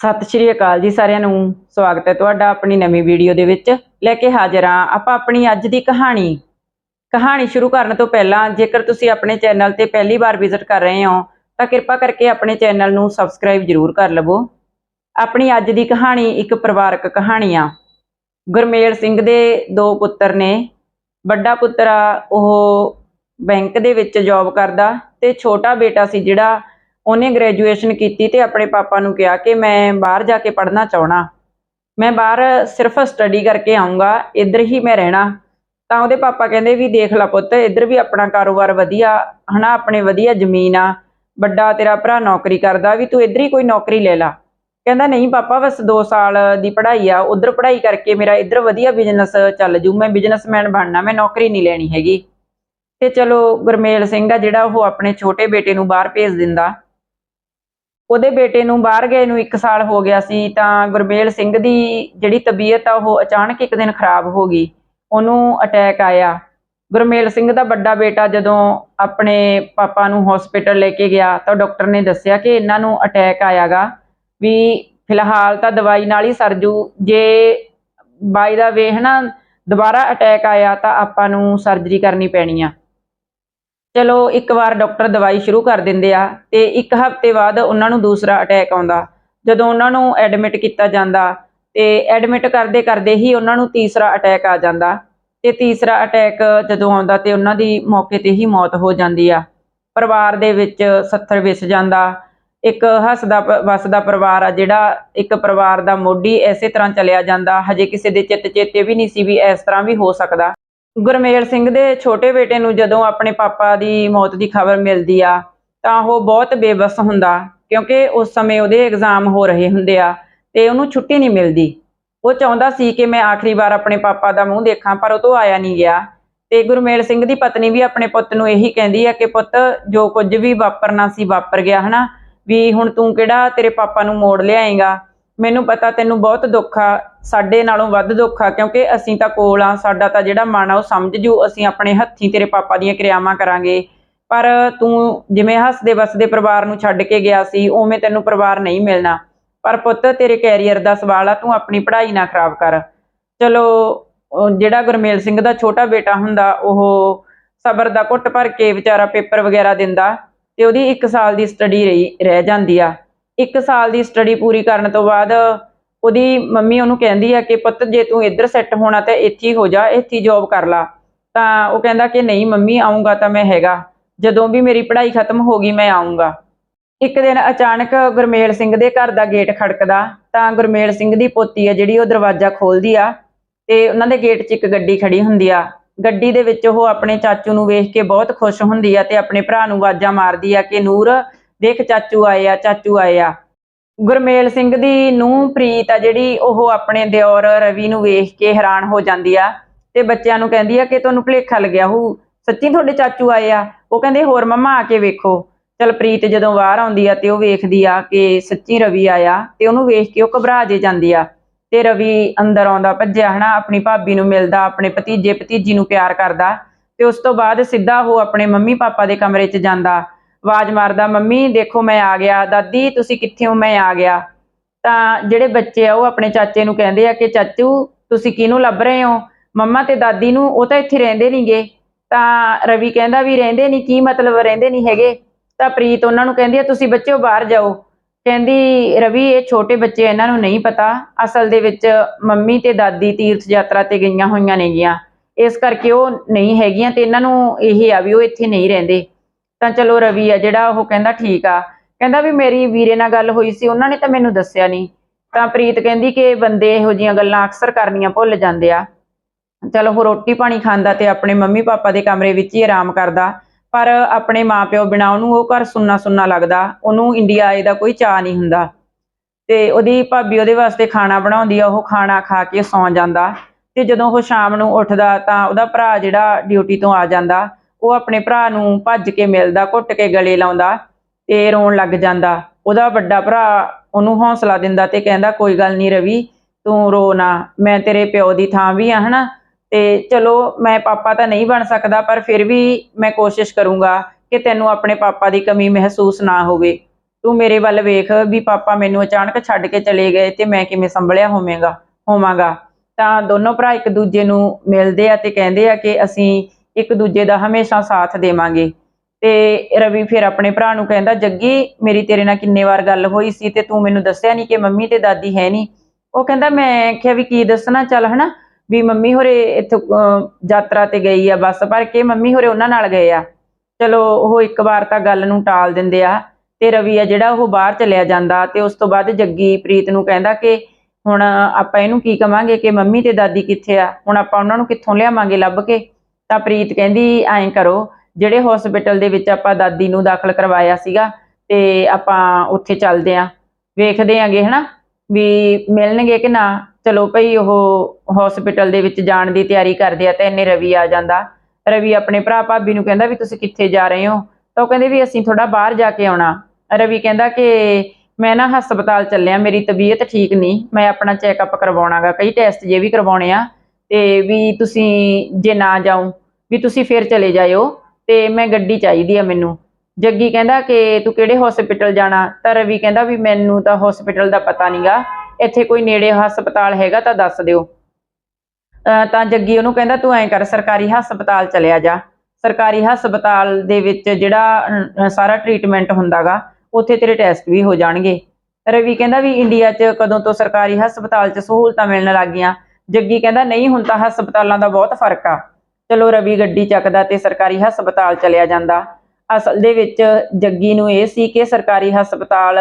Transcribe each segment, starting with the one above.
ਸਤਿ ਸ਼੍ਰੀ ਅਕਾਲ ਜੀ ਸਾਰਿਆਂ ਨੂੰ। ਸਵਾਗਤ ਹੈ ਤੁਹਾਡਾ ਆਪਣੀ ਨਵੀਂ ਵੀਡੀਓ ਦੇ ਵਿੱਚ। ਲੈ ਕੇ ਹਾਜ਼ਰ ਹਾਂ ਆਪਾਂ ਆਪਣੀ ਅੱਜ ਦੀ ਕਹਾਣੀ। ਕਹਾਣੀ ਸ਼ੁਰੂ ਕਰਨ ਤੋਂ ਪਹਿਲਾਂ ਜੇਕਰ ਤੁਸੀਂ ਆਪਣੇ ਚੈਨਲ ਤੇ ਪਹਿਲੀ ਵਾਰ ਵਿਜ਼ਿਟ ਕਰ ਰਹੇ ਹੋ, ਤਾਂ ਕਿਰਪਾ ਕਰਕੇ ਆਪਣੇ ਚੈਨਲ ਨੂੰ ਸਬਸਕ੍ਰਾਈਬ ਜ਼ਰੂਰ ਕਰ ਲਵੋ। ਆਪਣੀ ਅੱਜ ਦੀ ਕਹਾਣੀ ਇੱਕ ਪਰਿਵਾਰਕ ਕਹਾਣੀ ਆ। ਗੁਰਮੇਲ ਸਿੰਘ ਦੇ ਦੋ ਪੁੱਤਰ ਨੇ। ਵੱਡਾ ਪੁੱਤਰ ਆ, ਉਹ ਬੈਂਕ ਦੇ ਵਿੱਚ ਜੌਬ ਕਰਦਾ ਤੇ ਛੋਟਾ ਬੇਟਾ ਸੀ ਜਿਹੜਾ ਉਹਨੇ ਗ੍ਰੈਜੂਏਸ਼ਨ ਕੀਤੀ ਤੇ ਆਪਣੇ ਪਾਪਾ ਨੂੰ ਕਿਹਾ ਕਿ ਮੈਂ ਬਾਹਰ ਜਾ ਕੇ ਪੜ੍ਹਨਾ ਚਾਹਣਾ ਮੈਂ ਬਾਹਰ ਸਿਰਫ ਸਟੱਡੀ ਕਰਕੇ ਆਉਂਗਾ ਇੱਧਰ ਹੀ ਮੈਂ ਰਹਿਣਾ। ਤਾਂ ਉਹਦੇ ਪਾਪਾ ਕਹਿੰਦੇ ਵੀ ਦੇਖ ਲੈ ਪੁੱਤ, ਇੱਧਰ ਵੀ ਆਪਣਾ ਕਾਰੋਬਾਰ ਵਧੀਆ, ਹਨਾ, ਆਪਣੇ ਵਧੀਆ ਜ਼ਮੀਨ ਆ, ਵੱਡਾ ਤੇਰਾ ਭਰਾ ਨੌਕਰੀ ਕਰਦਾ, ਵੀ ਤੂੰ ਇੱਧਰ ਹੀ ਕੋਈ ਨੌਕਰੀ ਲੈ ਲਾ। ਕਹਿੰਦਾ ਨਹੀਂ ਪਾਪਾ, ਬਸ 2 ਸਾਲ ਦੀ ਪੜ੍ਹਾਈ ਆ, ਉਧਰ ਪੜ੍ਹਾਈ ਕਰਕੇ ਮੇਰਾ ਇੱਧਰ ਵਧੀਆ ਬਿਜ਼ਨਸ ਚੱਲ ਜੂ, ਮੈਂ ਬਿਜ਼ਨਸਮੈਨ ਬਣਨਾ, ਮੈਂ ਨੌਕਰੀ ਨਹੀਂ ਲੈਣੀ ਹੈਗੀ। ਤੇ ਚਲੋ ਗੁਰਮੇਲ ਸਿੰਘ ਆ ਜਿਹੜਾ ਉਹ ਆਪਣੇ ਛੋਟੇ ਬੇਟੇ ਨੂੰ ਬਾਹਰ ਭੇਜ ਦਿੰਦਾ। ਉਹਦੇ ਬੇਟੇ ਨੂੰ ਬਾਹਰ ਗਏ ਨੂੰ 1 ਸਾਲ ਹੋ ਗਿਆ ਸੀ, ਤਾਂ ਗੁਰਮੇਲ ਸਿੰਘ ਦੀ ਜਿਹੜੀ ਤਬੀਅਤ ਆ, ਉਹ ਅਚਾਨਕ ਇੱਕ ਦਿਨ ਖਰਾਬ ਹੋ ਗਈ। ਉਹਨੂੰ ਅਟੈਕ ਆਇਆ। ਗੁਰਮੇਲ ਸਿੰਘ ਦਾ ਵੱਡਾ ਬੇਟਾ ਜਦੋਂ ਆਪਣੇ ਪਾਪਾ ਨੂੰ ਹਸਪੀਟਲ ਲੈ ਕੇ ਗਿਆ, ਤਾਂ ਡਾਕਟਰ ਨੇ ਦੱਸਿਆ ਕਿ ਇਹਨਾਂ ਨੂੰ ਅਟੈਕ ਆਇਆਗਾ ਵੀ ਫਿਲਹਾਲ ਤਾਂ ਦਵਾਈ ਨਾਲ ਹੀ ਸਰਜੂ ਜੇ। ਬਾਈ ਦਾ ਵੇ ਹਨਾ, ਦੁਬਾਰਾ ਅਟੈਕ ਆਇਆ ਤਾਂ ਆਪਾਂ ਨੂੰ ਸਰਜਰੀ ਕਰਨੀ ਪੈਣੀ ਆ। ਚਲੋ, ਇੱਕ ਵਾਰ ਡਾਕਟਰ ਦਵਾਈ ਸ਼ੁਰੂ ਕਰ ਦਿੰਦੇ ਆ ਤੇ ਇੱਕ ਹਫ਼ਤੇ ਬਾਅਦ ਉਹਨਾਂ ਨੂੰ ਦੂਸਰਾ ਅਟੈਕ ਆਉਂਦਾ। ਜਦੋਂ ਉਹਨਾਂ ਨੂੰ ਐਡਮਿਟ ਕੀਤਾ ਜਾਂਦਾ ਤੇ ਐਡਮਿਟ ਕਰਦੇ ਕਰਦੇ ਹੀ ਉਹਨਾਂ ਨੂੰ ਤੀਸਰਾ ਅਟੈਕ ਆ ਜਾਂਦਾ ਤੇ ਤੀਸਰਾ ਅਟੈਕ ਜਦੋਂ ਆਉਂਦਾ ਤੇ ਉਹਨਾਂ ਦੀ ਮੌਕੇ ਤੇ ਹੀ ਮੌਤ ਹੋ ਜਾਂਦੀ ਆ। ਪਰਿਵਾਰ ਦੇ ਵਿੱਚ ਸੱਥਰ ਵਿਸ ਜਾਂਦਾ, ਇੱਕ ਹੱਸਦਾ ਵਸਦਾ ਪਰਿਵਾਰ ਆ ਜਿਹੜਾ ਇੱਕ ਪਰਿਵਾਰ ਦਾ ਮੋਢੀ ਐਸੇ ਤਰ੍ਹਾਂ ਚਲਿਆ ਜਾਂਦਾ, ਹਜੇ ਕਿਸੇ ਦੇ ਚਿੱਤ ਚੇਤੇ ਵੀ ਨਹੀਂ ਸੀ ਵੀ ਇਸ ਤਰ੍ਹਾਂ ਵੀ ਹੋ ਸਕਦਾ। ਗੁਰਮੇਲ ਸਿੰਘ ਦੇ ਛੋਟੇ ਬੇਟੇ ਨੂੰ ਜਦੋਂ ਆਪਣੇ ਪਾਪਾ ਦੀ ਮੌਤ ਦੀ ਖਬਰ ਮਿਲਦੀ ਆ, ਤਾਂ ਉਹ ਬਹੁਤ ਬੇਬਸ ਹੁੰਦਾ, ਕਿਉਂਕਿ ਉਸ ਸਮੇਂ ਉਹਦੇ ਐਗਜ਼ਾਮ ਹੋ ਰਹੇ ਹੁੰਦੇ ਆ ਤੇ ਉਹਨੂੰ ਛੁੱਟੀ ਨਹੀਂ ਮਿਲਦੀ। ਉਹ ਚਾਹੁੰਦਾ ਸੀ ਕਿ ਮੈਂ ਆਖਰੀ ਵਾਰ ਆਪਣੇ ਪਾਪਾ ਦਾ ਮੂੰਹ ਦੇਖਾਂ, ਪਰ ਉਹ ਤੋਂ ਆਇਆ ਨਹੀਂ ਗਿਆ। ਤੇ ਗੁਰਮੇਲ ਸਿੰਘ ਦੀ ਪਤਨੀ ਵੀ ਆਪਣੇ ਪੁੱਤ ਨੂੰ ਇਹੀ ਕਹਿੰਦੀ ਆ ਕਿ ਪੁੱਤ, ਜੋ ਕੁਝ ਵੀ ਵਾਪਰਨਾ ਸੀ ਵਾਪਰ ਗਿਆ, ਹਨਾ? ਵੀ ਹੁਣ ਤੂੰ ਕਿਹੜਾ ਤੇਰੇ ਪਾਪਾ ਨੂੰ ਮੋੜ ਲਿਆਏਗਾ? ਮੈਨੂੰ ਪਤਾ ਤੈਨੂੰ ਬਹੁਤ ਦੁੱਖ ਆ, ਸਾਡੇ ਨਾਲੋਂ ਵੱਧ ਦੁੱਖ ਆ, ਕਿਉਂਕਿ ਅਸੀਂ ਤਾਂ ਕੋਲ ਆ, ਸਾਡਾ ਤਾਂ ਜਿਹੜਾ ਮਨ ਆ ਉਹ ਸਮਝ ਜੂ, ਅਸੀਂ ਆਪਣੇ ਹੱਥੀਂ ਤੇਰੇ ਪਾਪਾ ਦੀਆਂ ਕਿਰਿਆਵਾਂ ਕਰਾਂਗੇ। ਪਰ ਤੂੰ ਜਿਵੇਂ ਹੱਸਦੇ ਵਸਦੇ ਪਰਿਵਾਰ ਨੂੰ ਛੱਡ ਕੇ ਗਿਆ ਸੀ, ਉਵੇਂ ਤੈਨੂੰ ਪਰਿਵਾਰ ਨਹੀਂ ਮਿਲਣਾ। ਪਰ ਪੁੱਤ, ਤੇਰੇ ਕੈਰੀਅਰ ਦਾ ਸਵਾਲ ਆ, ਤੂੰ ਆਪਣੀ ਪੜ੍ਹਾਈ ਨਾ ਖਰਾਬ ਕਰ। ਚਲੋ ਜਿਹੜਾ ਗੁਰਮੇਲ ਸਿੰਘ ਦਾ ਛੋਟਾ ਬੇਟਾ ਹੁੰਦਾ, ਉਹ ਸਬਰ ਦਾ ਘੁੱਟ ਭਰ ਕੇ ਵਿਚਾਰਾ ਪੇਪਰ ਵਗੈਰਾ ਦਿੰਦਾ ਤੇ ਉਹਦੀ 1 ਸਾਲ ਦੀ ਸਟੱਡੀ ਰਹੀ, ਰਹਿ ਜਾਂਦੀ ਆ। 1 ਸਾਲ ਦੀ ਸਟੱਡੀ ਪੂਰੀ ਕਰਨ ਤੋਂ ਬਾਅਦ ਉਹਦੀ ਮੰਮੀ ਉਹਨੂੰ ਕਹਿੰਦੀ ਆ ਕਿ ਪੁੱਤ ਜੇ ਤੂੰ ਇੱਧਰ ਸੈੱਟ ਹੋਣਾ ਤਾਂ ਇੱਥੇ ਹੀ ਹੋ ਜਾ, ਇੱਥੇ ਜੌਬ ਕਰ ਲਾ। ਤਾਂ ਉਹ ਕਹਿੰਦਾ ਕਿ ਨਹੀਂ ਮੰਮੀ ਆਉਂਗਾ ਤਾਂ ਮੈਂ ਹੈਗਾ। ਜਦੋਂ ਵੀ ਮੇਰੀ ਪੜ੍ਹਾਈ ਖਤਮ ਹੋ ਗਈ, ਮੈਂ ਆਉਂਗਾ ਇੱਕ ਦਿਨ ਅਚਾਨਕ ਗੁਰਮੇਲ ਸਿੰਘ ਦੇ ਘਰ ਦਾ ਗੇਟ ਖੜਕਦਾ। ਤਾਂ ਗੁਰਮੇਲ ਸਿੰਘ ਦੀ ਪੋਤੀ ਆ ਜਿਹੜੀ, ਉਹ ਦਰਵਾਜ਼ਾ ਖੋਲਦੀ ਆ ਤੇ ਉਹਨਾਂ ਦੇ ਗੇਟ 'ਚ ਇੱਕ ਗੱਡੀ ਖੜੀ ਹੁੰਦੀ ਆ। ਗੱਡੀ ਦੇ ਵਿੱਚ ਉਹ ਆਪਣੇ ਚਾਚੂ ਨੂੰ ਵੇਖ ਕੇ ਬਹੁਤ ਖੁਸ਼ ਹੁੰਦੀ ਆ ਤੇ ਆਪਣੇ ਭਰਾ ਨੂੰ ਆਵਾਜ਼ਾਂ ਮਾਰਦੀ ਆ ਕਿ ਨੂਰ ਦੇਖ ਚਾਚੂ ਆਏ ਆ, ਚਾਚੂ ਆਏ ਆ। ਗੁਰਮੇਲ ਸਿੰਘ ਦੀ ਨੂੰ ਪ੍ਰੀਤ ਆ ਜਿਹੜੀ, ਉਹ ਆਪਣੇ ਦਿਓਰ ਰਵੀ ਨੂੰ ਵੇਖ ਕੇ ਹੈਰਾਨ ਹੋ ਜਾਂਦੀ ਆ ਤੇ ਬੱਚਿਆਂ ਨੂੰ ਕਹਿੰਦੀ ਆ ਕਿ ਤੁਹਾਨੂੰ ਭੁਲੇਖਾ ਲੱਗਿਆ ਹੋ ਸੱਚੀ ਤੁਹਾਡੇ ਚਾਚੂ ਆਏ ਆ? ਉਹ ਕਹਿੰਦੇ, ਹੋਰ ਮੰਮਾ ਆ ਕੇ ਵੇਖੋ। ਚਲ ਪ੍ਰੀਤ ਜਦੋਂ ਬਾਹਰ ਆਉਂਦੀ ਆ ਤੇ ਉਹ ਵੇਖਦੀ ਆ ਕਿ ਸੱਚੀ ਰਵੀ ਆਇਆ ਤੇ ਉਹਨੂੰ ਵੇਖ ਕੇ ਉਹ ਘਬਰਾ ਜੇ ਜਾਂਦੀ ਆ ਤੇ ਰਵੀ ਅੰਦਰ ਆਉਂਦਾ, ਭੱਜਿਆ ਹਨਾ, ਆਪਣੀ ਭਾਬੀ ਨੂੰ ਮਿਲਦਾ, ਆਪਣੇ ਭਤੀਜੇ ਭਤੀਜੀ ਨੂੰ ਪਿਆਰ ਕਰਦਾ ਤੇ ਉਸ ਤੋਂ ਬਾਅਦ ਸਿੱਧਾ ਉਹ ਆਪਣੇ ਮੰਮੀ ਪਾਪਾ ਦੇ ਕਮਰੇ 'ਚ ਜਾਂਦਾ। ਆਵਾਜ਼ ਮਾਰਦਾ, ਮੰਮੀ, ਦੇਖੋ ਮੈਂ ਆ ਗਿਆ। ਦਾਦੀ, ਤੁਸੀਂ ਕਿੱਥੇ ਹੋ? ਮੈਂ ਆ ਗਿਆ। ਤਾਂ ਜਿਹੜੇ ਬੱਚੇ ਆ, ਉਹ ਆਪਣੇ ਚਾਚੇ ਨੂੰ ਕਹਿੰਦੇ ਆ ਕਿ, ਚਾਚੂ, ਤੁਸੀਂ ਕਿਹਨੂੰ ਲੱਭ ਰਹੇ ਹੋ? ਮੰਮਾ ਤੇ ਦਾਦੀ ਨੂੰ ਉਹ ਤਾਂ ਇੱਥੇ ਰਹਿੰਦੇ ਨਹੀਂਗੇ ਤਾਂ ਰਵੀ ਕਹਿੰਦਾ ਵੀ ਰਹਿੰਦੇ ਨਹੀਂ ਕੀ ਮਤਲਬ ਰਹਿੰਦੇ ਨਹੀਂ ਹੈਗੇ? ਤਾਂ ਪ੍ਰੀਤ ਉਹਨਾਂ ਨੂੰ ਕਹਿੰਦੀ ਆ, ਤੁਸੀਂ ਬੱਚਿਓ ਬਾਹਰ ਜਾਓ। ਕਹਿੰਦੀ, ਰਵੀ, ਇਹ ਛੋਟੇ ਬੱਚੇ ਇਹਨਾਂ ਨੂੰ ਨਹੀਂ ਪਤਾ। ਅਸਲ ਦੇ ਵਿੱਚ ਮੰਮੀ ਤੇ ਦਾਦੀ ਤੀਰਥ ਯਾਤਰਾ ਤੇ ਗਈਆਂ ਹੋਈਆਂ ਨੇਗੀਆਂ। ਇਸ ਕਰਕੇ ਉਹ ਨਹੀਂ ਹੈਗੀਆਂ ਤੇ ਇਹਨਾਂ ਨੂੰ ਇਹ ਆ ਵੀ ਉਹ ਇੱਥੇ ਨਹੀਂ ਰਹਿੰਦੇ। ਤਾਂ ਚਲੋ ਰਵੀ ਆ, ਜਿਹੜਾ ਉਹ ਕਹਿੰਦਾ ਠੀਕ ਆ। ਕਹਿੰਦਾ ਵੀ ਮੇਰੀ ਵੀਰੇ ਨਾਲ ਗੱਲ ਹੋਈ ਸੀ, ਉਹਨਾਂ ਨੇ ਤਾਂ ਮੈਨੂੰ ਦੱਸਿਆ ਨਹੀਂ। ਤਾਂ ਪ੍ਰੀਤ ਕਹਿੰਦੀ ਕਿ ਬੰਦੇ ਇਹੋ ਜੀਆਂ ਗੱਲਾਂ ਅਕਸਰ ਕਰਨੀਆਂ ਭੁੱਲ ਜਾਂਦੇ ਆ। ਚਲੋ ਉਹ ਰੋਟੀ ਪਾਣੀ ਖਾਂਦਾ ਤੇ ਆਪਣੇ ਮੰਮੀ ਪਾਪਾ ਦੇ ਕਮਰੇ ਵਿੱਚ ਹੀ ਆਰਾਮ ਕਰਦਾ। ਪਰ ਆਪਣੇ ਮਾਪਿਓ ਬਿਨਾ ਉਹਨੂੰ ਉਹ ਘਰ ਸੁੰਨਾ ਸੁੰਨਾ ਲੱਗਦਾ। ਉਹਨੂੰ ਇੰਡੀਆ ਆਏ ਦਾ ਕੋਈ ਚਾਹ ਨਹੀਂ ਹੁੰਦਾ। ਤੇ ਉਹਦੀ ਭਾਬੀ ਉਹਦੇ ਵਾਸਤੇ ਖਾਣਾ ਬਣਾਉਂਦੀ ਆ, ਉਹ ਖਾਣਾ ਖਾ ਕੇ ਸੌਂ ਜਾਂਦਾ। ਤੇ ਜਦੋਂ ਉਹ ਸ਼ਾਮ ਨੂੰ ਉੱਠਦਾ ਤਾਂ ਉਹਦਾ ਭਰਾ ਜਿਹੜਾ ਡਿਊਟੀ ਤੋਂ ਆ ਜਾਂਦਾ। ਉਹ ਆਪਣੇ ਭਰਾ ਨੂੰ ਭੱਜ ਕੇ ਮਿਲਦਾ ਘੁੱਟ ਕੇ ਗਲੇ ਲਾਉਂਦਾ ਤੇ ਰੋਣ ਲੱਗ ਜਾਂਦਾ। ਉਹਦਾ ਵੱਡਾ ਭਰਾ ਉਹਨੂੰ ਹੌਸਲਾ ਦਿੰਦਾ ਤੇ ਕਹਿੰਦਾ, ਕੋਈ ਗੱਲ ਨਹੀਂ ਰਵੀ, ਤੂੰ ਰੋ ਨਾ, ਮੈਂ ਤੇਰੇ ਪਿਓ ਦੀ ਥਾਂ ਵੀ ਆ, ਹਨਾ? ਤੇ ਚਲੋ, ਮੈਂ ਪਾਪਾ ਤਾਂ ਨਹੀਂ ਬਣ ਸਕਦਾ, ਪਰ ਫਿਰ ਵੀ ਮੈਂ ਕੋਸ਼ਿਸ਼ ਕਰੂੰਗਾ ਕਿ ਤੈਨੂੰ ਆਪਣੇ ਪਾਪਾ ਦੀ ਕਮੀ ਮਹਿਸੂਸ ਨਾ ਹੋਵੇ। ਤੂੰ ਮੇਰੇ ਵੱਲ ਵੇਖ ਵੀ ਪਾਪਾ ਮੈਨੂੰ ਅਚਾਨਕ ਛੱਡ ਕੇ ਚਲੇ ਗਏ ਤੇ ਮੈਂ ਕਿਵੇਂ ਸੰਭਲਿਆ ਹੋਵਾਂਗਾ ਹੋਵਾਂਗਾ। ਤਾਂ ਦੋਨੋਂ ਭਰਾ ਇੱਕ ਦੂਜੇ ਨੂੰ ਮਿਲਦੇ ਆ ਤੇ ਕਹਿੰਦੇ ਆ ਕਿ ਅਸੀਂ ਇੱਕ ਦੂਜੇ ਦਾ ਹਮੇਸ਼ਾ ਸਾਥ ਦੇਵਾਂਗੇ। ਤੇ ਰਵੀ ਫਿਰ ਆਪਣੇ ਭਰਾ ਨੂੰ ਕਹਿੰਦਾ, ਜੱਗੀ, ਮੇਰੀ ਤੇਰੇ ਨਾਲ ਕਿੰਨੇ ਵਾਰ ਗੱਲ ਹੋਈ ਸੀ ਤੇ ਤੂੰ ਮੈਨੂੰ ਦੱਸਿਆ ਨਹੀਂ ਕਿ ਮੰਮੀ ਤੇ ਦਾਦੀ ਹੈ ਨਹੀਂ ਉਹ ਕਹਿੰਦਾ, ਮੈਂ ਕਿਹਾ ਵੀ ਕੀ ਦੱਸਣਾ, ਚੱਲ ਹਨਾ, ਵੀ ਮੰਮੀ ਹੋਰੇ ਇੱਥੋਂ ਯਾਤਰਾ ਤੇ ਗਈ ਆ ਬੱਸ ਪਰ ਕੇ, ਮੰਮੀ ਹੋਰੇ ਉਹਨਾਂ ਨਾਲ ਗਏ ਆ। ਚਲੋ, ਉਹ ਇੱਕ ਵਾਰ ਤਾਂ ਗੱਲ ਨੂੰ ਟਾਲ ਦਿੰਦੇ ਆ ਤੇ ਰਵੀ ਆ ਜਿਹੜਾ ਉਹ ਬਾਹਰ ਚਲਿਆ ਜਾਂਦਾ ਤੇ ਉਸ ਤੋਂ ਬਾਅਦ ਜੱਗੀ ਪ੍ਰੀਤ ਨੂੰ ਕਹਿੰਦਾ ਕਿ ਹੁਣ ਆਪਾਂ ਇਹਨੂੰ ਕੀ ਕਵਾਂਗੇ ਕਿ ਮੰਮੀ ਤੇ ਦਾਦੀ ਕਿੱਥੇ ਆ? ਹੁਣ ਆਪਾਂ ਉਹਨਾਂ ਨੂੰ ਕਿੱਥੋਂ ਲਿਆਵਾਂਗੇ ਲੱਭ ਕੇ? ਤਾਂ ਪ੍ਰੀਤ ਕਹਿੰਦੀ, ਐਂ ਕਰੋ, ਜਿਹੜੇ ਹਸਪੀਟਲ ਦੇ ਵਿੱਚ ਆਪਾਂ ਦਾਦੀ ਨੂੰ ਦਾਖਲ ਕਰਵਾਇਆ ਸੀਗਾ ਤੇ ਆਪਾਂ ਉੱਥੇ ਚੱਲਦੇ ਆਂ। ਵੇਖਦੇ ਆਂਗੇ, ਹਨਾ, ਵੀ ਮਿਲਣਗੇ ਕਿ ਨਾ। ਚਲੋ ਭਈ, ਉਹ ਹਸਪੀਟਲ ਦੇ ਵਿੱਚ ਜਾਣ ਦੀ ਤਿਆਰੀ ਕਰਦੇ ਆ ਤੇ ਇੰਨੇ ਰਵੀ ਆ ਜਾਂਦਾ। ਰਵੀ ਆਪਣੇ ਭਰਾ ਭਾਬੀ ਨੂੰ ਕਹਿੰਦਾ ਵੀ ਤੁਸੀਂ ਕਿੱਥੇ ਜਾ ਰਹੇ ਹੋ? ਤਾਂ ਉਹ ਕਹਿੰਦੇ ਵੀ ਅਸੀਂ ਥੋੜਾ ਬਾਹਰ ਜਾ ਕੇ ਆਉਣਾ। ਰਵੀ ਕਹਿੰਦਾ ਕਿ ਮੈਂ ਨਾ ਹਸਪਤਾਲ ਚੱਲਿਆ, ਮੇਰੀ ਤਬੀਅਤ ਠੀਕ ਨਹੀਂ। ਮੈਂ ਆਪਣਾ ਚੈੱਕਅਪ ਕਰਵਾਉਣਾਗਾ। ਕਈ ਟੈਸਟ ਜੇ ਵੀ ਕਰਵਾਉਣੇ ਆ। ਤੇ ਵੀ ਤੁਸੀਂ ਜੇ ਨਾ ਜਾਉ ਵੀ ਤੁਸੀਂ ਫਿਰ ਚਲੇ ਜਾਇਓ ਤੇ ਮੈਂ ਗੱਡੀ ਚਾਹੀਦੀ ਆ ਮੈਨੂੰ। ਜੱਗੀ ਕਹਿੰਦਾ ਕਿ ਤੂੰ ਕਿਹੜੇ ਹਸਪੀਟਲ ਜਾਣਾ? ਤਾਂ ਰਵੀ ਕਹਿੰਦਾ ਵੀ ਮੈਨੂੰ ਤਾਂ ਹਸਪੀਟਲ ਦਾ ਪਤਾ ਨਹੀਂਗਾ ਇੱਥੇ ਕੋਈ ਨੇੜੇ ਹਸਪਤਾਲ ਹੈਗਾ ਤਾਂ ਦੱਸ ਦਿਓ। ਅਹ ਤਾਂ ਜੱਗੀ ਉਹਨੂੰ ਕਹਿੰਦਾ ਤੂੰ ਐਂ ਕਰ, ਸਰਕਾਰੀ ਹਸਪਤਾਲ ਚਲਿਆ ਜਾ। ਸਰਕਾਰੀ ਹਸਪਤਾਲ ਦੇ ਵਿੱਚ ਜਿਹੜਾ ਸਾਰਾ ਟ੍ਰੀਟਮੈਂਟ ਹੁੰਦਾਗਾ, ਉੱਥੇ ਤੇਰੇ ਟੈਸਟ ਵੀ ਹੋ ਜਾਣਗੇ। ਰਵੀ ਕਹਿੰਦਾ ਵੀ ਇੰਡੀਆ 'ਚ ਕਦੋਂ ਤੋਂ ਸਰਕਾਰੀ ਹਸਪਤਾਲ 'ਚ ਸਹੂਲਤਾਂ ਮਿਲਣ ਲੱਗ ਗਈਆਂ। ਜੱਗੀ ਕਹਿੰਦਾ, ਨਹੀਂ, ਹੁਣ ਤਾਂ ਹਸਪਤਾਲਾਂ ਦਾ ਬਹੁਤ ਫ਼ਰਕ ਆ। ਚਲੋ, ਰਵੀ ਗੱਡੀ ਚੱਕਦਾ ਤੇ ਸਰਕਾਰੀ ਹਸਪਤਾਲ ਚਲਿਆ ਜਾਂਦਾ। ਅਸਲ ਦੇ ਵਿੱਚ ਜੱਗੀ ਨੂੰ ਇਹ ਸੀ ਕਿ ਸਰਕਾਰੀ ਹਸਪਤਾਲ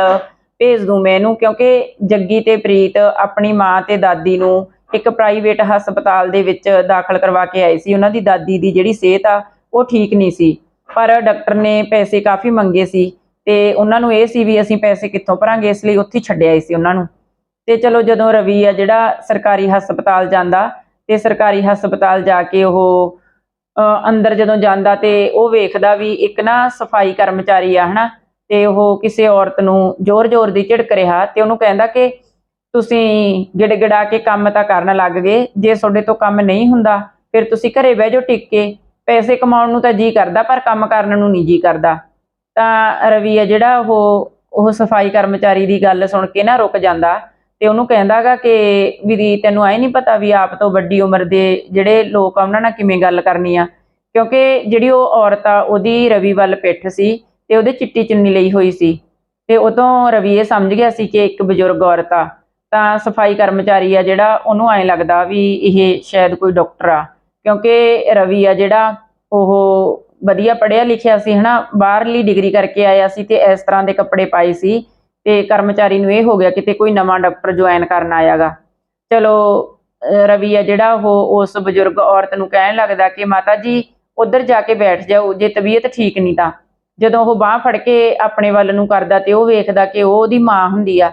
ਭੇਜ ਦੂੰ ਮੈਂ ਇਹਨੂੰ, ਕਿਉਂਕਿ ਜੱਗੀ ਤੇ ਪ੍ਰੀਤ ਆਪਣੀ ਮਾਂ ਤੇ ਦਾਦੀ ਨੂੰ ਇੱਕ ਪ੍ਰਾਈਵੇਟ ਹਸਪਤਾਲ ਦੇ ਵਿੱਚ ਦਾਖਲ ਕਰਵਾ ਕੇ ਆਏ ਸੀ। ਉਹਨਾਂ ਦੀ ਦਾਦੀ ਦੀ ਜਿਹੜੀ ਸਿਹਤ ਆ, ਉਹ ਠੀਕ ਨਹੀਂ ਸੀ। ਪਰ ਡਾਕਟਰ ਨੇ ਪੈਸੇ ਕਾਫੀ ਮੰਗੇ ਸੀ ਤੇ ਉਹਨਾਂ ਨੂੰ ਇਹ ਸੀ ਵੀ ਅਸੀਂ ਪੈਸੇ ਕਿੱਥੋਂ ਭਰਾਂਗੇ, ਇਸ ਲਈ ਉੱਥੇ ਛੱਡਿਆ ਆਏ ਸੀ ਉਹਨਾਂ ਨੂੰ। ਤੇ ਚਲੋ ਜਦੋਂ ਰਵੀ ਆ ਜਿਹੜਾ ਸਰਕਾਰੀ ਹਸਪਤਾਲ ਜਾਂਦਾ ਤੇ ਸਰਕਾਰੀ ਹਸਪਤਾਲ ਜਾ ਕੇ ਉਹ ਅੰਦਰ ਜਦੋਂ ਜਾਂਦਾ ਤੇ ਉਹ ਵੇਖਦਾ ਵੀ ਇੱਕ ਨਾ ਸਫ਼ਾਈ ਕਰਮਚਾਰੀ ਆ, ਹਨਾ? ਤੇ ਉਹ ਕਿਸੇ ਔਰਤ ਨੂੰ ਜ਼ੋਰ-ਜ਼ੋਰ ਦੀ ਝਿੜਕ ਰਿਹਾ ਤੇ ਉਹਨੂੰ ਕਹਿੰਦਾ ਕਿ ਤੁਸੀਂ ਗਿੜਗਿੜਾ ਕੇ ਕੰਮ ਤਾਂ ਕਰਨ ਲੱਗ ਗਏ, ਜੇ ਤੁਹਾਡੇ ਤੋਂ ਕੰਮ ਨਹੀਂ ਹੁੰਦਾ, ਫਿਰ ਤੁਸੀਂ ਘਰੇ ਬਹਿ ਜਾਓ ਟਿਕ ਕੇ ਪੈਸੇ ਕਮਾਉਣ ਨੂੰ ਤਾਂ ਜੀ ਕਰਦਾ, ਪਰ ਕੰਮ ਕਰਨ ਨੂੰ ਨਹੀਂ ਜੀ ਕਰਦਾ। ਤਾਂ ਰਵੀ ਆ ਜਿਹੜਾ ਉਹ ਉਹ ਸਫ਼ਾਈ ਕਰਮਚਾਰੀ ਦੀ ਗੱਲ ਸੁਣ ਕੇ ਨਾ ਰੁਕ ਜਾਂਦਾ ਤੇ ਉਹਨੂੰ ਕਹਿੰਦਾਗਾ ਕਿ ਵੀ ਤੈਨੂੰ ਆਏ ਨਹੀਂ ਪਤਾ ਵੀ ਆਪ ਤੋਂ ਵੱਡੀ ਉਮਰ ਦੇ ਜਿਹੜੇ ਲੋਕ ਆ, ਉਹਨਾਂ ਨਾਲ ਕਿਵੇਂ ਗੱਲ ਕਰਨੀ ਆ। ਕਿਉਂਕਿ ਜਿਹੜੀ ਉਹ ਔਰਤ ਆ, ਉਹਦੀ ਰਵੀ ਵੱਲ ਪਿੱਠ ਸੀ ਤੇ ਉਹਦੇ ਚਿੱਟੀ ਚੁੰਨੀ ਲਈ ਹੋਈ ਸੀ। ਤੇ ਉਦੋਂ ਰਵੀ ਇਹ ਸਮਝ ਗਿਆ ਸੀ ਕਿ ਇੱਕ ਬਜ਼ੁਰਗ ਔਰਤ ਆ। ਤਾਂ ਸਫ਼ਾਈ ਕਰਮਚਾਰੀ ਆ ਜਿਹੜਾ, ਉਹਨੂੰ ਐਂ ਲੱਗਦਾ ਵੀ ਇਹ ਸ਼ਾਇਦ ਕੋਈ ਡਾਕਟਰ ਆ। ਕਿਉਂਕਿ ਰਵੀ ਆ ਜਿਹੜਾ, ਉਹ ਵਧੀਆ ਪੜਿਆ ਲਿਖਿਆ ਸੀ ਹਨਾ, ਬਾਹਰਲੀ ਡਿਗਰੀ ਕਰਕੇ ਆਇਆ ਸੀ ਤੇ ਇਸ ਤਰ੍ਹਾਂ ਦੇ ਕੱਪੜੇ ਪਾਏ ਸੀ। ਤੇ ਕਰਮਚਾਰੀ ਨੂੰ ਇਹ ਹੋ ਗਿਆ ਕਿਤੇ ਕੋਈ ਨਵਾਂ ਡਾਕਟਰ ਜੁਆਇਨ ਕਰਨ ਆਇਆਗਾ। ਚਲੋ ਰਵੀ ਆ ਜਿਹੜਾ ਉਹ ਉਸ ਬਜ਼ੁਰਗ ਔਰਤ ਨੂੰ ਕਹਿਣ ਲੱਗਦਾ ਕਿ ਮਾਤਾ ਜੀ, ਉੱਧਰ ਜਾ ਕੇ ਬੈਠ ਜਾਓ, ਜੇ ਤਬੀਅਤ ਠੀਕ ਨਹੀਂ ਤਾਂ। ਜਦੋਂ ਉਹ ਬਾਹ ਫੜ ਕੇ ਆਪਣੇ ਵੱਲ ਨੂੰ ਕਰਦਾ ਤੇ ਉਹ ਵੇਖਦਾ ਕਿ ਉਹ ਉਹਦੀ ਮਾਂ ਹੁੰਦੀ ਆ।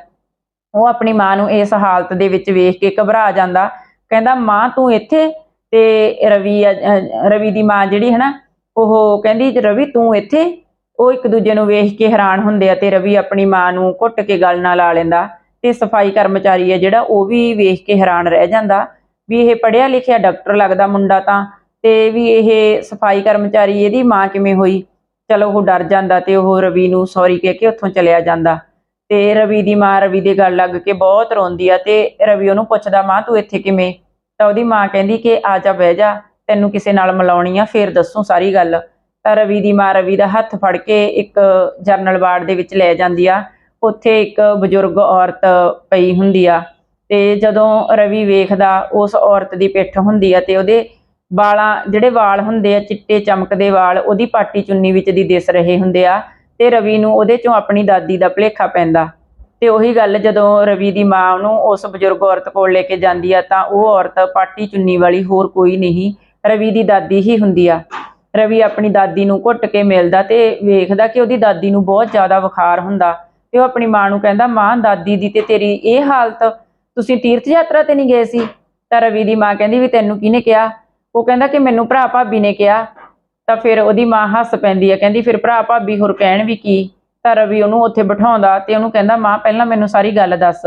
ਉਹ ਆਪਣੀ ਮਾਂ ਨੂੰ ਇਸ ਹਾਲਤ ਦੇ ਵਿੱਚ ਵੇਖ ਕੇ ਘਬਰਾ ਜਾਂਦਾ। ਕਹਿੰਦਾ, ਮਾਂ, ਤੂੰ ਇੱਥੇ? ਤੇ ਰਵੀ ਆ- ਰਵੀ ਦੀ ਮਾਂ ਜਿਹੜੀ ਹੈ ਨਾ, ਉਹ ਕਹਿੰਦੀ, ਰਵੀ, ਤੂੰ ਇੱਥੇ? ਉਹ ਇੱਕ ਦੂਜੇ ਨੂੰ ਵੇਖ ਕੇ ਹੈਰਾਨ ਹੁੰਦੇ ਆ ਤੇ ਰਵੀ ਆਪਣੀ ਮਾਂ ਨੂੰ ਘੁੱਟ ਕੇ ਗੱਲ ਨਾਲ ਲਾ ਲੈਂਦਾ ਤੇ ਸਫ਼ਾਈ ਕਰਮਚਾਰੀ ਆ ਜਿਹੜਾ ਉਹ ਵੀ ਵੇਖ ਕੇ ਹੈਰਾਨ ਰਹਿ ਜਾਂਦਾ। ਵੀ ਇਹ ਪੜਿਆ ਲਿਖਿਆ ਡਾਕਟਰ ਲੱਗਦਾ ਮੁੰਡਾ ਤਾਂ ਤੇ ਵੀ ਇਹ ਸਫ਼ਾਈ ਕਰਮਚਾਰੀ ਇਹਦੀ ਮਾਂ ਕਿਵੇਂ ਹੋਈ? ਚਲੋ ਉਹ ਡਰ ਜਾਂਦਾ ਤੇ ਉਹ ਰਵੀ ਨੂੰ ਸੌਰੀ ਕਹਿ ਕੇ ਉੱਥੋਂ ਚਲਿਆ ਜਾਂਦਾ। ਤੇ ਰਵੀ ਦੀ ਮਾਂ ਰਵੀ ਦੇ ਗੱਲ ਲੱਗ ਕੇ ਬਹੁਤ ਰੋਂਦੀ ਆ ਤੇ ਰਵੀ ਉਹਨੂੰ ਪੁੱਛਦਾ, ਮਾਂ, ਤੂੰ ਇੱਥੇ ਕਿਵੇਂ? ਤਾਂ ਉਹਦੀ ਮਾਂ ਕਹਿੰਦੀ ਕਿ, ਆ ਜਾ, ਬਹਿ ਜਾ, ਤੈਨੂੰ ਕਿਸੇ ਨਾਲ ਮਿਲਾਉਣੀ ਆ, ਫੇਰ ਦੱਸੂ ਸਾਰੀ ਗੱਲ। ਰਵੀ ਦੀ ਮਾਂ ਰਵੀ ਦਾ ਹੱਥ ਫੜ ਕੇ ਇੱਕ ਜਰਨਲ ਵਾਰਡ ਦੇ ਵਿੱਚ ਲੈ ਜਾਂਦੀ ਆ। ਉੱਥੇ ਇੱਕ ਬਜ਼ੁਰਗ ਔਰਤ ਪਈ ਹੁੰਦੀ ਆ ਤੇ ਜਦੋਂ ਰਵੀ ਵੇਖਦਾ, ਉਸ ਔਰਤ ਦੀ ਪਿੱਠ ਹੁੰਦੀ ਆ ਤੇ ਉਹਦੇ ਵਾਲਾਂ, ਜਿਹੜੇ ਵਾਲ ਹੁੰਦੇ ਆ, ਚਿੱਟੇ ਚਮਕਦੇ ਵਾਲ, ਉਹਦੀ ਪਾਟੀ ਚੁੰਨੀ ਵਿੱਚ ਦੀ ਦਿਸ ਰਹੇ ਹੁੰਦੇ ਆ ਤੇ ਰਵੀ ਨੂੰ ਉਹਦੇ ਚੋਂ ਆਪਣੀ ਦਾਦੀ ਦਾ ਭੁਲੇਖਾ ਪੈਂਦਾ। ਤੇ ਉਹੀ ਗੱਲ ਜਦੋਂ ਰਵੀ ਦੀ ਮਾਂ ਉਹਨੂੰ ਉਸ ਬਜ਼ੁਰਗ ਔਰਤ ਕੋਲ ਲੈ ਕੇ ਜਾਂਦੀ ਆ ਤਾਂ ਉਹ ਔਰਤ ਪਾਟੀ ਚੁੰਨੀ ਵਾਲੀ ਹੋਰ ਕੋਈ ਨਹੀਂ, ਰਵੀ ਦੀ ਦਾਦੀ ਹੀ ਹੁੰਦੀ ਆ। ਰਵੀ ਆਪਣੀ ਦਾਦੀ ਨੂੰ ਘੁੱਟ ਕੇ ਮਿਲਦਾ ਤੇ ਵੇਖਦਾ ਕਿ ਉਹਦੀ ਦਾਦੀ ਨੂੰ ਬਹੁਤ ਜ਼ਿਆਦਾ ਬੁਖਾਰ ਹੁੰਦਾ। ਤੇ ਉਹ ਆਪਣੀ ਮਾਂ ਨੂੰ ਕਹਿੰਦਾ, ਮਾਂ, ਦਾਦੀ ਦੀ ਤੇ ਤੇਰੀ ਇਹ ਹਾਲਤ, ਤੁਸੀਂ ਤੀਰਥ ਯਾਤਰਾ ਤੇ ਨਹੀਂ ਗਏ ਸੀ? ਤਾਂ ਰਵੀ ਦੀ ਮਾਂ ਕਹਿੰਦੀ ਵੀ ਤੈਨੂੰ ਕਿਹਨੇ ਕਿਹਾ? ਉਹ ਕਹਿੰਦਾ ਕਿ ਮੈਨੂੰ ਭਰਾ ਭਾਬੀ ਨੇ ਕਿਹਾ। ਤਾਂ ਫਿਰ ਉਹਦੀ ਮਾਂ ਹੱਸ ਪੈਂਦੀ ਹੈ ਕਹਿੰਦੀ, ਫਿਰ ਭਰਾ ਭਾਬੀ ਹੋਰ ਕਹਿਣ ਵੀ ਕੀ? ਤਾਂ ਰਵੀ ਉਹਨੂੰ ਉੱਥੇ ਬਿਠਾਉਂਦਾ ਤੇ ਉਹਨੂੰ ਕਹਿੰਦਾ, ਮਾਂ, ਪਹਿਲਾਂ ਮੈਨੂੰ ਸਾਰੀ ਗੱਲ ਦੱਸ।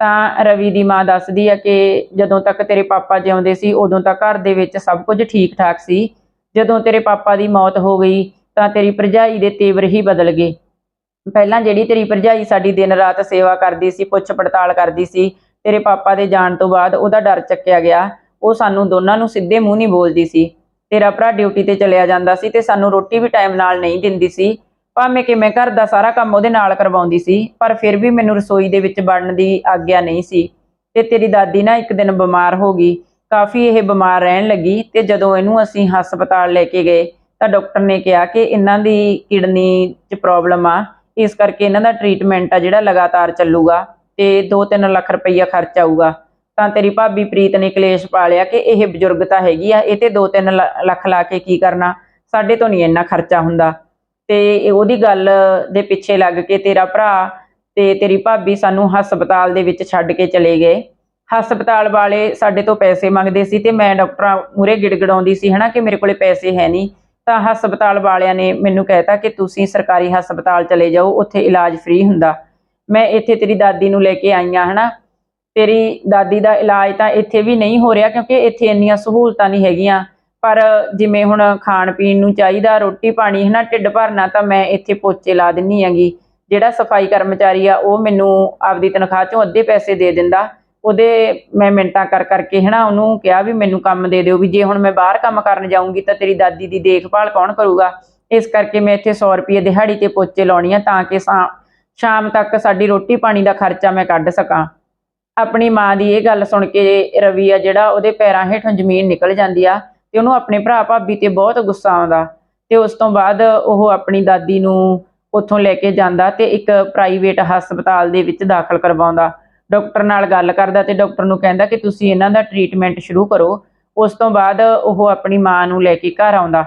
ਤਾਂ ਰਵੀ ਦੀ ਮਾਂ ਦੱਸਦੀ ਹੈ ਕਿ ਜਦੋਂ ਤੱਕ ਤੇਰੇ ਪਾਪਾ ਜਿਉਂਦੇ ਸੀ, ਉਦੋਂ ਤੱਕ ਘਰ ਦੇ ਵਿੱਚ ਸਭ ਕੁਝ ਠੀਕ ਠਾਕ ਸੀ। ਜਦੋਂ ਤੇਰੇ ਪਾਪਾ ਦੀ ਮੌਤ ਹੋ ਗਈ, ਤਾਂ ਤੇਰੀ ਭਰਜਾਈ ਦੇ ਤੇਵਰ ਹੀ ਬਦਲ ਗਏ। ਪਹਿਲਾਂ ਜਿਹੜੀ ਤੇਰੀ ਭਰਜਾਈ ਸਾਡੀ ਦਿਨ ਰਾਤ ਸੇਵਾ ਕਰਦੀ ਸੀ ਪੁੱਛ ਪੜਤਾਲ ਕਰਦੀ ਸੀ, ਤੇਰੇ ਪਾਪਾ ਦੇ ਜਾਣ ਤੋਂ ਬਾਅਦ ਉਹਦਾ ਡਰ ਚੱਕਿਆ ਗਿਆ। ਉਹ ਸਾਨੂੰ ਦੋਨਾਂ ਨੂੰ ਸਿੱਧੇ ਮੂੰਹ ਨਹੀਂ ਬੋਲਦੀ ਸੀ। ਤੇਰਾ ਭਰਾ ਡਿਊਟੀ ਤੇ ਚਲਿਆ ਜਾਂਦਾ ਸੀ ਤੇ ਸਾਨੂੰ ਰੋਟੀ ਵੀ ਟਾਈਮ ਨਾਲ ਨਹੀਂ ਦਿੰਦੀ ਸੀ। ਭਾਵੇਂ ਕਿ ਮੈਂ ਘਰ ਦਾ ਸਾਰਾ ਕੰਮ ਉਹਦੇ ਨਾਲ ਕਰਵਾਉਂਦੀ ਸੀ, ਪਰ ਫਿਰ ਵੀ ਮੈਨੂੰ ਰਸੋਈ ਦੇ ਵਿੱਚ ਵੜਨ ਦੀ ਆਗਿਆ ਨਹੀਂ ਸੀ। ਤੇ ਤੇਰੀ ਦਾਦੀ ਨਾ ਇੱਕ ਦਿਨ ਬਿਮਾਰ ਹੋ ਗਈ। ਕਾਫੀ ਇਹ ਬਿਮਾਰ ਰਹਿਣ ਲੱਗੀ ਤੇ ਜਦੋਂ ਇਹਨੂੰ ਅਸੀਂ ਹਸਪਤਾਲ ਲੈ ਕੇ ਗਏ ਤਾਂ ਡਾਕਟਰ ਨੇ ਕਿਹਾ ਕਿ ਇਹਨਾਂ ਦੀ ਕਿਡਨੀ 'ਚ ਪ੍ਰੋਬਲਮ ਆ, ਇਸ ਕਰਕੇ ਇਹਨਾਂ ਦਾ ਟ੍ਰੀਟਮੈਂਟ ਆ ਜਿਹੜਾ ਲਗਾਤਾਰ ਚੱਲੂਗਾ ਤੇ 2-3 ਲੱਖ ਰੁਪਈਆ ਖਰਚ ਆਊਗਾ। ਤਾਂ ਤੇਰੀ ਭਾਬੀ ਪ੍ਰੀਤ ਨੇ ਕਲੇਸ਼ ਪਾ ਲਿਆ ਕਿ ਇਹ ਬਜ਼ੁਰਗ ਤਾਂ ਹੈਗੀ ਆ, ਇਹ ਤੇ 2-3 ਲੱਖ ਲਾ ਕੇ ਕੀ ਕਰਨਾ? ਸਾਡੇ ਤੋਂ ਨਹੀਂ ਇੰਨਾ ਖਰਚਾ ਹੁੰਦਾ। ਤੇ ਉਹਦੀ ਗੱਲ ਦੇ ਪਿੱਛੇ ਲੱਗ ਕੇ ਤੇਰਾ ਭਰਾ ਤੇ ਤੇਰੀ ਭਾਬੀ ਸਾਨੂੰ ਹਸਪਤਾਲ ਦੇ ਵਿੱਚ ਛੱਡ ਕੇ ਚਲੇ ਗਏ। ਹਸਪਤਾਲ ਵਾਲੇ ਸਾਡੇ ਤੋਂ ਪੈਸੇ ਮੰਗਦੇ ਸੀ ਤੇ ਮੈਂ ਡਾਕਟਰਾਂ ਮੂਰੇ ਗਿੜਗੜਾਉਂਦੀ ਸੀ, ਹਨਾ, ਕਿ ਮੇਰੇ ਕੋਲੇ ਪੈਸੇ ਹੈ ਨਹੀਂ। ਤਾਂ ਹਸਪਤਾਲ ਵਾਲਿਆਂ ਨੇ ਮੈਨੂੰ ਕਹਿਤਾ ਕਿ ਤੁਸੀਂ ਸਰਕਾਰੀ ਹਸਪਤਾਲ ਚਲੇ ਜਾਓ, ਉੱਥੇ ਇਲਾਜ ਫ੍ਰੀ ਹੁੰਦਾ। ਮੈਂ ਇੱਥੇ ਤੇਰੀ ਦਾਦੀ ਨੂੰ ਲੈ ਕੇ ਆਈ ਹਾਂ, ਹਨਾ। ਤੇਰੀ ਦਾਦੀ ਦਾ ਇਲਾਜ ਤਾਂ ਇੱਥੇ ਵੀ ਨਹੀਂ ਹੋ ਰਿਹਾ ਕਿਉਂਕਿ ਇੱਥੇ ਇੰਨੀਆਂ ਸਹੂਲਤਾਂ ਨਹੀਂ ਹੈਗੀਆਂ। ਪਰ ਜਿਵੇਂ ਹੁਣ ਖਾਣ ਪੀਣ ਨੂੰ ਚਾਹੀਦਾ, ਰੋਟੀ ਪਾਣੀ, ਹਨਾ, ਢਿੱਡ ਭਰਨਾ ਤਾਂ ਮੈਂ ਇੱਥੇ ਪੋਚੇ ਲਾ ਦਿੰਨੀ ਆਂਗੀ ਜਿਹੜਾ ਸਫ਼ਾਈ ਕਰਮਚਾਰੀ ਆ, ਉਹ ਮੈਨੂੰ ਆਪਦੀ ਤਨਖਾਹ ਚੋਂ ਅੱਧੇ ਪੈਸੇ ਦੇ ਦਿੰਦਾ। ਉਹਦੇ ਮੈਂ ਮਿੰਟਾਂ ਕਰ ਕਰਕੇ ਹਨਾ ਉਹਨੂੰ ਕਿਹਾ ਵੀ ਮੈਨੂੰ ਕੰਮ ਦੇ ਦਿਓ ਵੀ ਜੇ ਹੁਣ ਮੈਂ ਬਾਹਰ ਕੰਮ ਕਰਨ ਜਾਊਂਗੀ ਤਾਂ ਤੇਰੀ ਦਾਦੀ ਦੀ ਦੇਖਭਾਲ ਕੌਣ ਕਰੂਗਾ? ਇਸ ਕਰਕੇ ਮੈਂ ਇੱਥੇ 100 ਰੁਪਏ ਦਿਹਾੜੀ ਤੇ ਪੋਚੇ ਲਾਉਣੀ ਆ ਤਾਂ ਕਿ ਸ਼ਾਮ ਤੱਕ ਸਾਡੀ ਰੋਟੀ ਪਾਣੀ ਦਾ ਖਰਚਾ ਮੈਂ ਕੱਢ ਸਕਾਂ। ਆਪਣੀ ਮਾਂ ਦੀ ਇਹ ਗੱਲ ਸੁਣ ਕੇ ਰਵੀ ਆ ਜਿਹੜਾ ਉਹਦੇ ਪੈਰਾਂ ਹੇਠੋਂ ਜ਼ਮੀਨ ਨਿਕਲ ਜਾਂਦੀ ਆ ਤੇ ਉਹਨੂੰ ਆਪਣੇ ਭਰਾ ਭਾਬੀ ਤੇ ਬਹੁਤ ਗੁੱਸਾ ਆਉਂਦਾ। ਤੇ ਉਸ ਤੋਂ ਬਾਅਦ ਉਹ ਆਪਣੀ ਦਾਦੀ ਨੂੰ ਉੱਥੋਂ ਲੈ ਕੇ ਜਾਂਦਾ ਤੇ ਇੱਕ ਪ੍ਰਾਈਵੇਟ ਹਸਪਤਾਲ ਦੇ ਵਿੱਚ ਦਾਖਲ ਕਰਵਾਉਂਦਾ। ਡਾਕਟਰ ਨਾਲ ਗੱਲ ਕਰਦਾ ਤੇ ਡਾਕਟਰ ਨੂੰ ਕਹਿੰਦਾ ਕਿ ਤੁਸੀਂ ਇਹਨਾਂ ਦਾ ਟ੍ਰੀਟਮੈਂਟ ਸ਼ੁਰੂ ਕਰੋ। ਉਸ ਤੋਂ ਬਾਅਦ ਉਹ ਆਪਣੀ ਮਾਂ ਨੂੰ ਲੈ ਕੇ ਘਰ ਆਉਂਦਾ।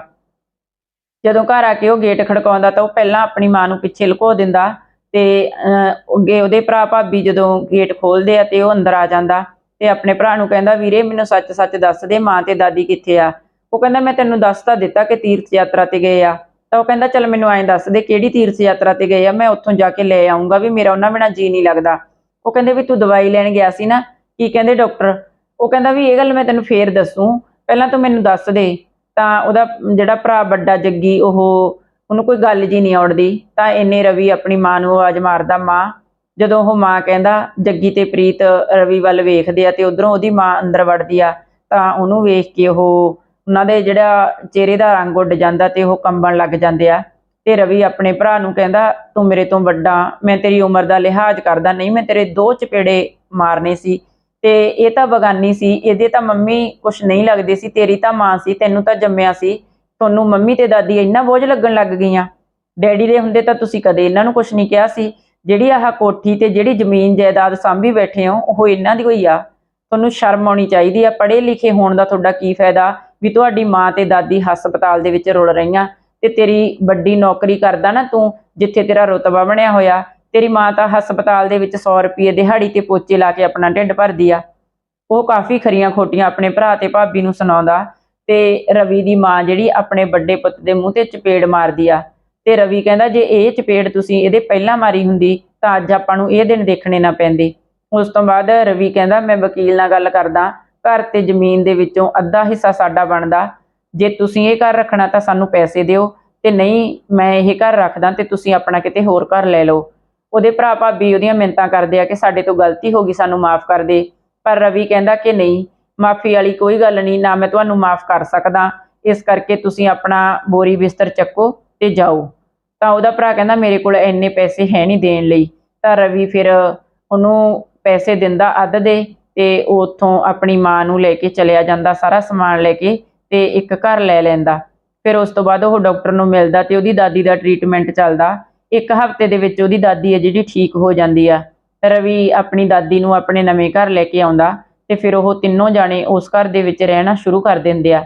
ਜਦੋਂ ਘਰ ਆ ਕੇ ਉਹ ਗੇਟ ਖੜਕਾਉਂਦਾ ਤਾਂ ਉਹ ਪਹਿਲਾਂ ਆਪਣੀ ਮਾਂ ਨੂੰ ਪਿੱਛੇ ਲੁਕੋ ਦਿੰਦਾ ਤੇ ਅਹ, ਅੱਗੇ ਉਹਦੇ ਭਰਾ ਭਾਬੀ ਜਦੋਂ ਗੇਟ ਖੋਲਦੇ ਆ ਤੇ ਉਹ ਅੰਦਰ ਆ ਜਾਂਦਾ ਤੇ ਆਪਣੇ ਭਰਾ ਨੂੰ ਕਹਿੰਦਾ ਵੀਰੇ ਮੈਨੂੰ ਸੱਚ-ਸੱਚ ਦੱਸ ਦੇ ਮਾਂ ਤੇ ਦਾਦੀ ਕਿੱਥੇ ਆ? ਉਹ ਕਹਿੰਦਾ ਮੈਂ ਤੈਨੂੰ ਦੱਸ ਤਾਂ ਦਿੱਤਾ ਕਿ ਤੀਰਥ ਯਾਤਰਾ ਤੇ ਗਏ ਆ। ਤਾਂ ਉਹ ਕਹਿੰਦਾ ਚੱਲ ਮੈਨੂੰ ਐਂ ਦੱਸ ਦੇ ਕਿਹੜੀ ਤੀਰਥ ਯਾਤਰਾ ਤੇ ਗਏ ਆ? ਮੈਂ ਉੱਥੋਂ ਜਾ ਕੇ ਲੈ ਆਉਂਗਾ ਵੀ ਮੇਰਾ ਉਹਨਾਂ ਬਿਨਾਂ ਜੀ ਨਹੀਂ ਲੱਗਦਾ। ਉਹ ਕਹਿੰਦੇ ਵੀ ਤੂੰ ਦਵਾਈ ਲੈਣ ਗਿਆ ਸੀ ਨਾ, ਕੀ ਕਹਿੰਦੇ ਡਾਕਟਰ? ਉਹ ਕਹਿੰਦਾ ਵੀ ਇਹ ਗੱਲ ਮੈਂ ਤੈਨੂੰ ਫੇਰ ਦੱਸੂ, ਪਹਿਲਾਂ ਤੂੰ ਮੈਨੂੰ ਦੱਸ ਦੇ, ਤਾਂ ਉਹਦਾ ਜਿਹੜਾ ਭਰਾ ਵੱਡਾ ਜੱਗੀ, ਉਹ ਉਹਨੂੰ ਕੋਈ ਗੱਲ ਜੀ ਨਹੀਂ ਆਉਂਦੀ ਤਾਂ ਇੰਨੇ ਰਵੀ ਆਪਣੀ ਮਾਂ ਨੂੰ ਆਵਾਜ਼ ਮਾਰਦਾ, ਮਾਂ, ਜਦੋਂ ਉਹ ਮਾਂ ਕਹਿੰਦਾ, ਜੱਗੀ ਤੇ ਪ੍ਰੀਤ ਰਵੀ ਵੱਲ ਵੇਖਦੇ ਆ ਤੇ ਉਧਰੋਂ ਉਹਦੀ ਮਾਂ ਅੰਦਰ ਵੜਦੀ ਆ, ਤਾਂ ਉਹਨੂੰ ਵੇਖ ਕੇ ਉਹ ਉਹਨਾਂ ਦੇ ਜਿਹੜਾ ਚਿਹਰੇ ਦਾ ਰੰਗ ਉੱਡ ਜਾਂਦਾ ਤੇ ਉਹ ਕੰਬਣ ਲੱਗ ਜਾਂਦੇ ਆ। ਤੇ ਰਵੀ ਆਪਣੇ ਭਰਾ ਨੂੰ ਕਹਿੰਦਾ, ਤੂੰ ਮੇਰੇ ਤੋਂ ਵੱਡਾ, ਮੈਂ ਤੇਰੀ ਉਮਰ ਦਾ ਲਿਹਾਜ਼ ਕਰਦਾ, ਨਹੀਂ, ਮੈਂ ਤੇਰੇ ਦੋ ਚਪੇੜੇ ਮਾਰਨੇ ਸੀ ਤੇ ਇਹ ਤਾਂ ਬਗਾਨੀ ਸੀ, ਇਹਦੇ ਤਾਂ ਮੰਮੀ ਕੁਛ ਨਹੀਂ ਲੱਗਦੀ ਸੀ, ਤੇਰੀ ਤਾਂ ਮਾਂ ਸੀ, ਤੈਨੂੰ ਤਾਂ ਜੰਮਿਆ ਸੀ, ਤੁਹਾਨੂੰ ਮੰਮੀ ਤੇ ਦਾਦੀ ਇੰਨਾ ਬੋਝ ਲੱਗਣ ਲੱਗ ਗਈਆਂ। ਡੈਡੀ ਦੇ ਹੁੰਦੇ ਤਾਂ ਤੁਸੀਂ ਕਦੇ ਇਹਨਾਂ ਨੂੰ ਕੁਛ ਨਹੀਂ ਕਿਹਾ ਸੀ, ਜਿਹੜੀ ਆਹ ਕੋਠੀ ਤੇ ਜਿਹੜੀ ਜ਼ਮੀਨ ਜਾਇਦਾਦ ਸਾਂਭੀ ਬੈਠੇ ਹੋ, ਉਹ ਇਹਨਾਂ ਦੀ ਹੋਈ ਆ। ਤੁਹਾਨੂੰ ਸ਼ਰਮ ਆਉਣੀ ਚਾਹੀਦੀ ਆ, ਪੜ੍ਹੇ ਲਿਖੇ ਹੋਣ ਦਾ ਤੁਹਾਡਾ ਕੀ ਫਾਇਦਾ ਵੀ ਤੁਹਾਡੀ ਮਾਂ ਤੇ ਦਾਦੀ ਹਸਪਤਾਲ ਦੇ ਵਿੱਚ ਰੁਲ ਰਹੀਆਂ। ਤੇ ਤੇਰੀ ਵੱਡੀ ਨੌਕਰੀ ਕਰਦਾ ਨਾ ਤੂੰ, ਜਿੱਥੇ ਤੇਰਾ ਰੁਤਬਾ ਬਣਿਆ ਹੋਇਆ, ਤੇਰੀ ਮਾਂ ਤਾਂ ਹਸਪਤਾਲ ਦੇ ਵਿੱਚ 100 ਰੁਪਏ ਦਿਹਾੜੀ ਤੇ ਪੋਚੇ ਲਾ ਕੇ ਆਪਣਾ ਢਿੱਡ ਭਰਦੀ ਆ। ਉਹ ਕਾਫੀ ਖਰੀਆਂ ਖੋਟੀਆਂ ਆਪਣੇ ਭਰਾ ਤੇ ਭਾਬੀ ਨੂੰ ਸੁਣਾਉਂਦਾ ਤੇ ਰਵੀ ਦੀ ਮਾਂ ਜਿਹੜੀ ਆਪਣੇ ਵੱਡੇ ਪੁੱਤ ਦੇ ਮੂੰਹ ਤੇ ਚਪੇੜ ਮਾਰਦੀ ਆ। ਤੇ ਰਵੀ ਕਹਿੰਦਾ, ਜੇ ਇਹ ਚਪੇੜ ਤੁਸੀਂ ਇਹਦੇ ਪਹਿਲਾਂ ਮਾਰੀ ਹੁੰਦੀ, ਤਾਂ ਅੱਜ ਆਪਾਂ ਨੂੰ ਇਹ ਦਿਨ ਦੇਖਣੇ ਨਾ ਪੈਂਦੇ। ਉਸ ਤੋਂ ਬਾਅਦ ਰਵੀ ਕਹਿੰਦਾ, ਮੈਂ ਵਕੀਲ ਨਾਲ ਗੱਲ ਕਰਦਾ, ਘਰ ਤੇ ਜ਼ਮੀਨ ਦੇ ਵਿੱਚੋਂ ਅੱਧਾ ਹਿੱਸਾ ਸਾਡਾ ਬਣਦਾ। ਜੇ ਤੁਸੀਂ ਇਹ ਘਰ ਰੱਖਣਾ ਤਾਂ ਸਾਨੂੰ ਪੈਸੇ ਦਿਓ ਤੇ ਨਹੀਂ ਮੈਂ ਇਹ ਘਰ ਰੱਖਦਾ ਤੇ ਤੁਸੀਂ ਆਪਣਾ ਕਿਤੇ ਹੋਰ ਘਰ ਲੈ ਲਓ। ਉਹਦੇ ਭਰਾ ਭਾਬੀ ਉਹਦੀਆਂ ਮਿੰਤਾਂ ਕਰਦੇ ਆ ਕਿ ਸਾਡੇ ਤੋਂ ਗਲਤੀ ਹੋ ਗਈ, ਸਾਨੂੰ ਮਾਫ ਕਰ ਦੇ। ਪਰ ਰਵੀ ਕਹਿੰਦਾ ਕਿ ਨਹੀਂ, ਮਾਫੀ ਵਾਲੀ ਕੋਈ ਗੱਲ ਨਹੀਂ, ਨਾ ਮੈਂ ਤੁਹਾਨੂੰ ਮਾਫ ਕਰ ਸਕਦਾ। ਇਸ ਕਰਕੇ ਤੁਸੀਂ ਆਪਣਾ ਬੋਰੀ ਬਿਸਤਰ ਚੱਕੋ ਤੇ ਜਾਓ। ਤਾਂ ਉਹਦਾ ਭਰਾ ਕਹਿੰਦਾ, ਮੇਰੇ ਕੋਲ ਇੰਨੇ ਪੈਸੇ ਹੈ ਨਹੀਂ ਦੇਣ ਲਈ। ਤਾਂ ਰਵੀ ਫਿਰ ਉਹਨੂੰ ਪੈਸੇ ਦਿੰਦਾ ਅੱਧ ਦੇ ਤੇ ਉਹ ਉੱਥੋਂ ਆਪਣੀ ਮਾਂ ਨੂੰ ਲੈ ਕੇ ਚਲਿਆ ਜਾਂਦਾ, ਸਾਰਾ ਸਮਾਨ ਲੈ ਕੇ ਤੇ ਇੱਕ ਘਰ ਲੈ ਲੈਂਦਾ। ਫਿਰ ਉਸ ਤੋਂ ਬਾਅਦ ਉਹ ਡਾਕਟਰ ਨੂੰ ਮਿਲਦਾ ਤੇ ਉਹਦੀ ਦਾਦੀ ਦਾ ਟ੍ਰੀਟਮੈਂਟ ਚੱਲਦਾ। ਇੱਕ ਹਫ਼ਤੇ ਦੇ ਵਿੱਚ ਉਹਦੀ ਦਾਦੀ ਹੈ ਜਿਹੜੀ ਠੀਕ ਹੋ ਜਾਂਦੀ ਆ। ਰਵੀ ਆਪਣੀ ਦਾਦੀ ਨੂੰ ਆਪਣੇ ਨਵੇਂ ਘਰ ਲੈ ਕੇ ਆਉਂਦਾ ਤੇ ਫਿਰ ਉਹ ਤਿੰਨੋਂ ਜਾਣੇ ਉਸ ਘਰ ਦੇ ਵਿੱਚ ਰਹਿਣਾ ਸ਼ੁਰੂ ਕਰ ਦਿੰਦੇ ਆ।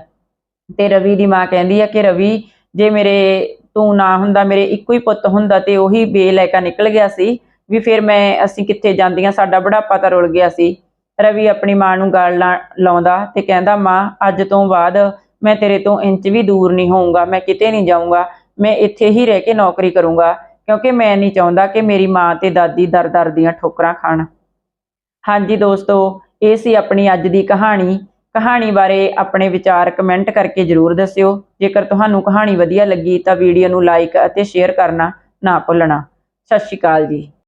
ਤੇ ਰਵੀ ਦੀ ਮਾਂ ਕਹਿੰਦੀ ਆ ਕਿ ਰਵੀ, ਜੇ ਮੇਰੇ ਤੂੰ ਨਾ ਹੁੰਦਾ, ਮੇਰੇ ਇੱਕੋ ਹੀ ਪੁੱਤ ਹੁੰਦਾ ਤੇ ਉਹੀ ਬੇਲੈਕਾ ਨਿਕਲ ਗਿਆ ਸੀ ਵੀ ਫਿਰ ਮੈਂ ਅਸੀਂ ਕਿੱਥੇ ਜਾਂਦੀਆਂ, ਸਾਡਾ ਬੁਢਾਪਾ ਤਾਂ ਰੁਲ ਗਿਆ ਸੀ। ਰਵੀ ਆਪਣੀ ਮਾਂ ਨੂੰ ਗਾਲ ਲਾ- ਲਾਉਂਦਾ ਤੇ ਕਹਿੰਦਾ, ਮਾਂ, ਅੱਜ ਤੋਂ ਬਾਅਦ ਮੈਂ ਤੇਰੇ ਤੋਂ ਇੰਚ ਵੀ ਦੂਰ ਨਹੀਂ ਹੋਊਂਗਾ, ਮੈਂ ਕਿਤੇ ਨਹੀਂ ਜਾਊਂਗਾ, ਮੈਂ ਇੱਥੇ ਹੀ ਰਹਿ ਕੇ ਨੌਕਰੀ ਕਰੂੰਗਾ, ਕਿਉਂਕਿ ਮੈਂ ਨਹੀਂ ਚਾਹੁੰਦਾ ਕਿ ਮੇਰੀ ਮਾਂ ਤੇ ਦਾਦੀ ਦਰ-ਦਰ ਦੀਆਂ ਠੋਕਰਾਂ ਖਾਣ। ਹਾਂਜੀ ਦੋਸਤੋ, ਇਹ ਸੀ ਆਪਣੀ ਅੱਜ ਦੀ ਕਹਾਣੀ। ਕਹਾਣੀ ਬਾਰੇ ਆਪਣੇ ਵਿਚਾਰ ਕਮੈਂਟ ਕਰਕੇ ਜਰੂਰ ਦੱਸਿਓ। ਜੇਕਰ ਤੁਹਾਨੂੰ ਕਹਾਣੀ ਵਧੀਆ ਲੱਗੀ ਤਾਂ ਵੀਡੀਓ ਨੂੰ ਲਾਈਕ ਅਤੇ ਸ਼ੇਅਰ ਕਰਨਾ ਨਾ ਭੁੱਲਣਾ। ਸਤਿ ਸ਼੍ਰੀ ਅਕਾਲ ਜੀ।